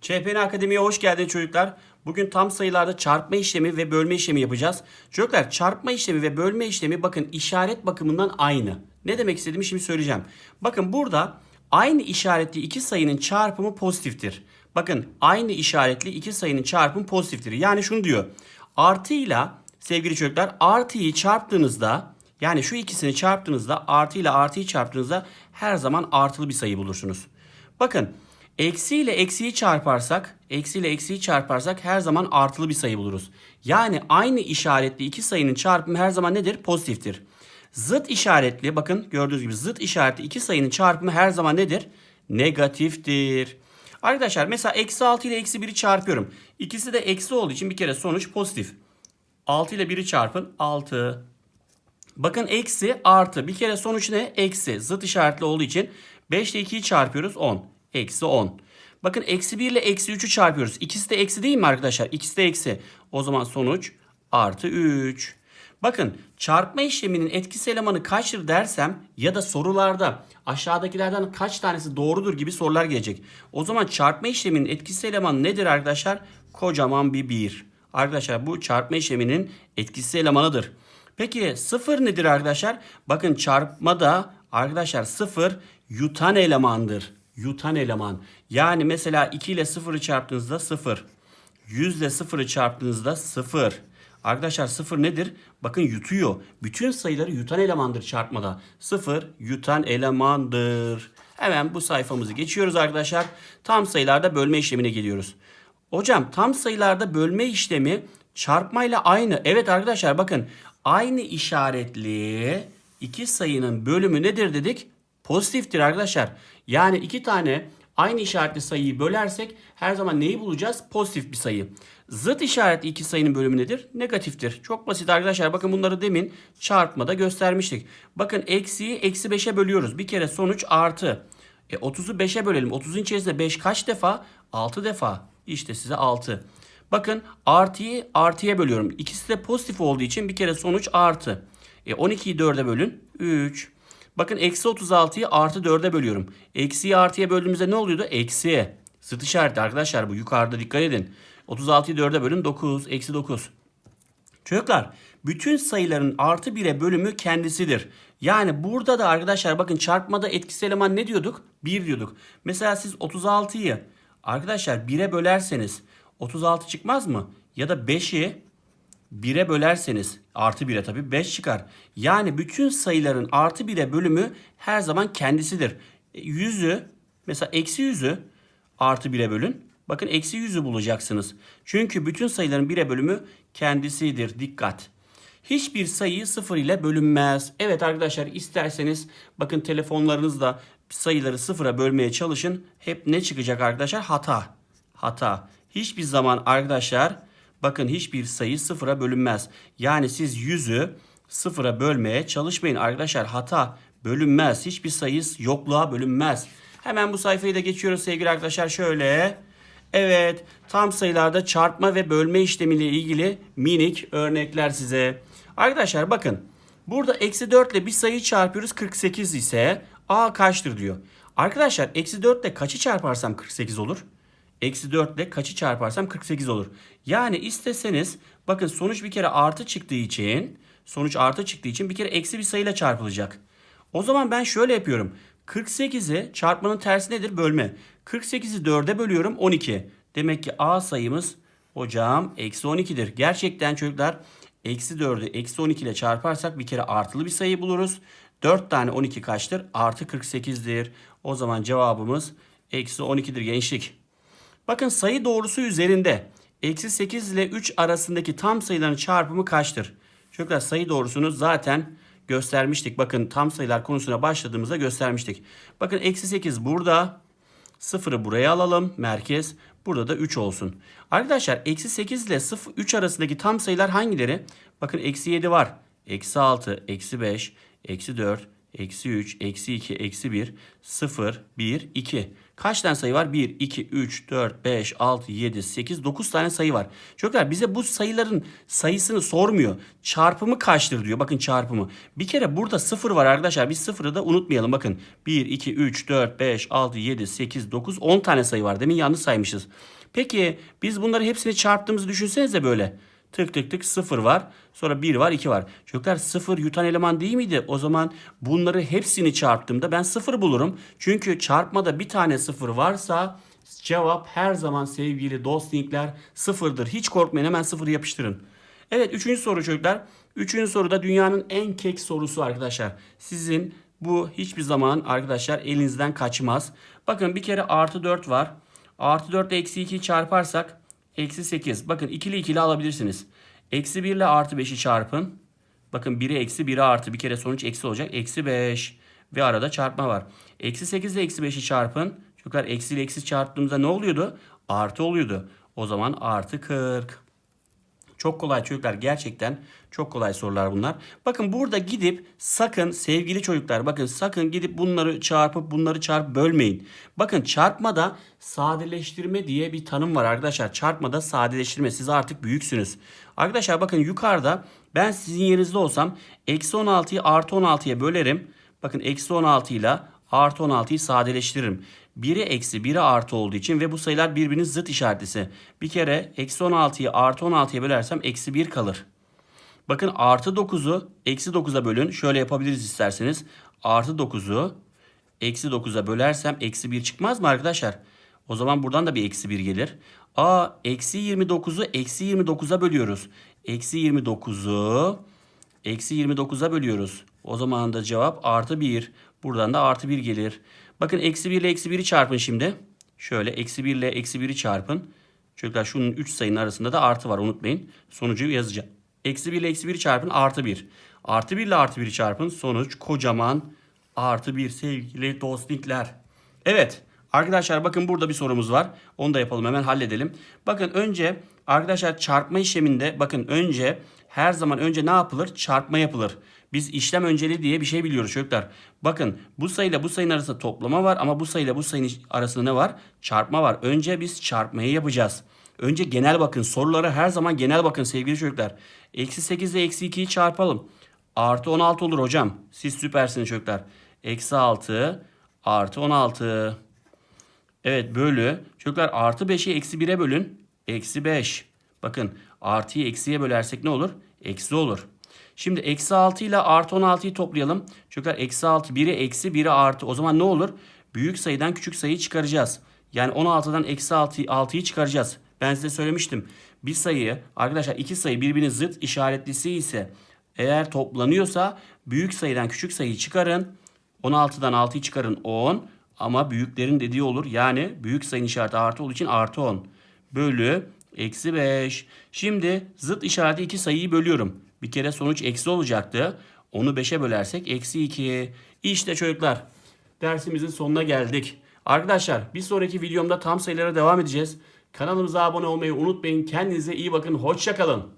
ÇPN Akademi'ye hoş geldiniz çocuklar. Bugün tam sayılarda çarpma işlemi ve bölme işlemi yapacağız. Çocuklar çarpma işlemi ve bölme işlemi bakın işaret bakımından aynı. Ne demek istediğimi şimdi söyleyeceğim. Bakın burada aynı işaretli iki sayının çarpımı pozitiftir. Bakın aynı işaretli iki sayının çarpımı pozitiftir. Yani şunu diyor. Artıyla sevgili çocuklar artıyı çarptığınızda yani şu ikisini çarptığınızda artı ile artıyı çarptığınızda her zaman artılı bir sayı bulursunuz. Bakın eksi ile eksiyi çarparsak, eksi ile eksiyi çarparsak her zaman artılı bir sayı buluruz. Yani aynı işaretli iki sayının çarpımı her zaman nedir? Pozitiftir. Zıt işaretli bakın gördüğünüz gibi zıt işaretli iki sayının çarpımı her zaman nedir? Negatiftir. Arkadaşlar mesela eksi 6 ile eksi 1'i çarpıyorum. İkisi de eksi olduğu için bir kere sonuç pozitif. 6 ile 1'i çarpın 6. Bakın eksi artı. Bir kere sonuç ne? Eksi. Zıt işaretli olduğu için 5 ile 2'yi çarpıyoruz 10. Eksi 10. Bakın eksi 1 ile eksi 3'ü çarpıyoruz. İkisi de eksi değil mi arkadaşlar? İkisi de eksi. O zaman sonuç artı 3. Bakın çarpma işleminin etkisi elemanı kaçtır dersem ya da sorularda aşağıdakilerden kaç tanesi doğrudur gibi sorular gelecek. O zaman çarpma işleminin etkisi elemanı nedir arkadaşlar? Kocaman bir 1. Arkadaşlar bu çarpma işleminin etkisi elemanıdır. Peki sıfır nedir arkadaşlar? Bakın çarpmada arkadaşlar sıfır yutan elemandır. Yutan eleman. Yani mesela 2 ile 0'ı çarptığınızda 0. 100 ile 0'ı çarptığınızda 0. Arkadaşlar 0 nedir? Bakın yutuyor. Bütün sayıları yutan elemandır çarpmada. 0 yutan elemandır. Hemen bu sayfamızı geçiyoruz arkadaşlar. Tam sayılarda bölme işlemine geliyoruz. Hocam tam sayılarda bölme işlemi çarpmayla aynı. Evet arkadaşlar bakın aynı işaretli iki sayının bölümü nedir dedik? Pozitiftir arkadaşlar. Yani iki tane aynı işaretli sayıyı bölersek her zaman neyi bulacağız? Pozitif bir sayı. Zıt işaretli iki sayının bölümü nedir? Negatiftir. Çok basit arkadaşlar. Bakın bunları demin çarpmada göstermiştik. Bakın eksiyi eksi 5'e bölüyoruz. Bir kere sonuç artı. E 30'u 5'e bölelim. 30'un içerisinde 5 kaç defa? 6 defa. İşte size 6. Bakın artıyı artıya bölüyorum. İkisi de pozitif olduğu için bir kere sonuç artı. E 12'yi 4'e bölün. 3. Bakın eksi 36'yı artı 4'e bölüyorum. Eksiyi artıya böldüğümüzde ne oluyordu? Eksi. Zıt işareti arkadaşlar bu yukarıda dikkat edin. 36'yı 4'e bölün 9. Eksi 9. Çocuklar bütün sayıların artı 1'e bölümü kendisidir. Yani burada da arkadaşlar bakın çarpmada etkisi eleman ne diyorduk? 1 diyorduk. Mesela siz 36'yı arkadaşlar 1'e bölerseniz 36 çıkmaz mı? Ya da 5'i 1'e bölerseniz artı 1'e tabii 5 çıkar. Yani bütün sayıların artı 1'e bölümü her zaman kendisidir. E, 100'ü mesela eksi 100'ü artı 1'e bölün. Bakın eksi 100'ü bulacaksınız. Çünkü bütün sayıların 1'e bölümü kendisidir. Dikkat. Hiçbir sayı sıfır ile bölünmez. Evet arkadaşlar isterseniz bakın telefonlarınızda sayıları sıfıra bölmeye çalışın. Hep ne çıkacak arkadaşlar? Hata. Hata. Hiçbir zaman arkadaşlar bakın hiçbir sayı sıfıra bölünmez. Yani siz yüzü sıfıra bölmeye çalışmayın arkadaşlar. Hata bölünmez. Hiçbir sayı yokluğa bölünmez. Hemen bu sayfayı da geçiyoruz sevgili arkadaşlar. Şöyle. Evet, tam sayılarda çarpma ve bölme işlemiyle ilgili minik örnekler size. Arkadaşlar bakın, burada eksi 4 ile bir sayıyı çarpıyoruz 48 ise a kaçtır diyor. Arkadaşlar eksi 4 ile kaçı çarparsam 48 olur? Eksi 4 ile kaçı çarparsam 48 olur. Yani isteseniz bakın sonuç bir kere artı çıktığı için sonuç artı çıktığı için bir kere eksi bir sayıyla çarpılacak. O zaman ben şöyle yapıyorum. 48'i çarpmanın tersi nedir? Bölme. 48'i 4'e bölüyorum 12. Demek ki A sayımız hocam eksi 12'dir. Gerçekten çocuklar eksi 4'ü eksi 12 ile çarparsak bir kere artılı bir sayı buluruz. 4 tane 12 kaçtır? Artı 48'dir. O zaman cevabımız eksi 12'dir gençlik. Bakın sayı doğrusu üzerinde eksi 8 ile 3 arasındaki tam sayıların çarpımı kaçtır? Çocuklar sayı doğrusunu zaten göstermiştik. Bakın tam sayılar konusuna başladığımızda göstermiştik. Bakın eksi 8 burada. Sıfırı buraya alalım. Merkez. Burada da 3 olsun. Arkadaşlar eksi 8 ile 0, 3 arasındaki tam sayılar hangileri? Bakın eksi 7 var. Eksi 6, eksi 5, eksi 4, eksi 3, eksi 2, eksi 1, 0, 1, 2. Kaç tane sayı var? 1, 2, 3, 4, 5, 6, 7, 8, 9 tane sayı var. Çocuklar bize bu sayıların sayısını sormuyor. Çarpımı kaçtır diyor. Bakın çarpımı. Bir kere burada sıfır var arkadaşlar. Biz sıfırı da unutmayalım. Bakın 1, 2, 3, 4, 5, 6, 7, 8, 9, 10 tane sayı var. Demin yanlış saymışız. Peki biz bunları hepsini çarptığımızı düşünsenize böyle. Tık tık tık sıfır var. Sonra bir var iki var. Çocuklar sıfır yutan eleman değil miydi? O zaman bunları hepsini çarptığımda ben sıfır bulurum. Çünkü çarpmada bir tane sıfır varsa cevap her zaman sevgili dostlikler sıfırdır. Hiç korkmayın hemen sıfırı yapıştırın. Evet üçüncü soru çocuklar. Üçüncü soruda dünyanın en kek sorusu arkadaşlar. Sizin bu hiçbir zaman arkadaşlar elinizden kaçmaz. Bakın bir kere artı 4 var. Artı 4 ile eksi 2'yi çarparsak eksi 8. Bakın ikili ikili alabilirsiniz. Eksi 1 ile artı 5'i çarpın. Bakın 1'i eksi 1'i artı bir kere sonuç eksi olacak. Eksi 5 ve arada çarpma var. Eksi 8 ile eksi 5'i çarpın. Çocuklar eksi ile eksi çarptığımızda ne oluyordu? Artı oluyordu. O zaman artı 40. Çok kolay çocuklar gerçekten çok kolay sorular bunlar. Bakın burada gidip sakın sevgili çocuklar bakın sakın gidip bunları çarpıp bunları çarp bölmeyin. Bakın çarpmada sadeleştirme diye bir tanım var arkadaşlar. Çarpmada sadeleştirme siz artık büyüksünüz. Arkadaşlar bakın yukarıda ben sizin yerinizde olsam eksi 16'yı artı 16'ya bölerim. Bakın eksi 16 ile artı 16'yı sadeleştiririm. 1'e eksi 1'e artı olduğu için ve bu sayılar birbirinin zıt işaretlisi. Bir kere eksi 16'yı artı 16'ya bölersem eksi 1 kalır. Bakın artı 9'u eksi 9'a bölün. Şöyle yapabiliriz isterseniz. Artı 9'u eksi 9'a bölersem eksi 1 çıkmaz mı arkadaşlar? O zaman buradan da bir eksi 1 gelir. Aa eksi 29'u eksi 29'a bölüyoruz. Eksi 29'u eksi 29'a bölüyoruz. O zaman da cevap artı 1. Buradan da artı 1 gelir. Bakın eksi 1 ile eksi 1'i çarpın şimdi. Şöyle eksi 1 ile eksi 1'i çarpın. Çocuklar şunun 3 sayının arasında da artı var unutmayın. Sonucu yazacağım. Eksi 1 ile eksi 1'i çarpın artı 1. Artı 1 ile artı 1'i çarpın. Sonuç kocaman artı 1 sevgili dostlikler. Evet arkadaşlar bakın burada bir sorumuz var. Onu da yapalım hemen halledelim. Bakın önce arkadaşlar çarpma işleminde bakın önce her zaman önce ne yapılır? Çarpma yapılır. Biz işlem önceliği diye bir şey biliyoruz çocuklar. Bakın bu sayıyla bu sayının arasında toplama var ama bu sayıyla bu sayının arasında ne var? Çarpma var. Önce biz çarpmayı yapacağız. Önce genel bakın. Sorulara her zaman genel bakın sevgili çocuklar. Eksi 8 ile eksi 2'yi çarpalım. Artı 16 olur hocam. Siz süpersiniz çocuklar. Eksi 6 artı 16. Evet bölü. Çocuklar artı 5'i eksi 1'e bölün. Eksi 5. Bakın artıyı eksiye bölersek ne olur? Eksi olur. Şimdi eksi 6 ile artı 16'yı toplayalım. Çocuklar eksi 6 biri eksi biri artı. O zaman ne olur? Büyük sayıdan küçük sayıyı çıkaracağız. Yani 16'dan eksi 6, 6'yı çıkaracağız. Ben size söylemiştim. Bir sayıyı arkadaşlar iki sayı birbirinin zıt işaretlisi ise eğer toplanıyorsa büyük sayıdan küçük sayıyı çıkarın. 16'dan 6'yı çıkarın 10. Ama büyüklerin dediği olur. Yani büyük sayının işareti artı olduğu için artı 10. Bölü eksi 5. Şimdi zıt işareti iki sayıyı bölüyorum. Bir kere sonuç eksi olacaktı. Onu 5'e bölersek eksi 2. İşte çocuklar dersimizin sonuna geldik. Arkadaşlar bir sonraki videomda tam sayılara devam edeceğiz. Kanalımıza abone olmayı unutmayın. Kendinize iyi bakın. Hoşçakalın.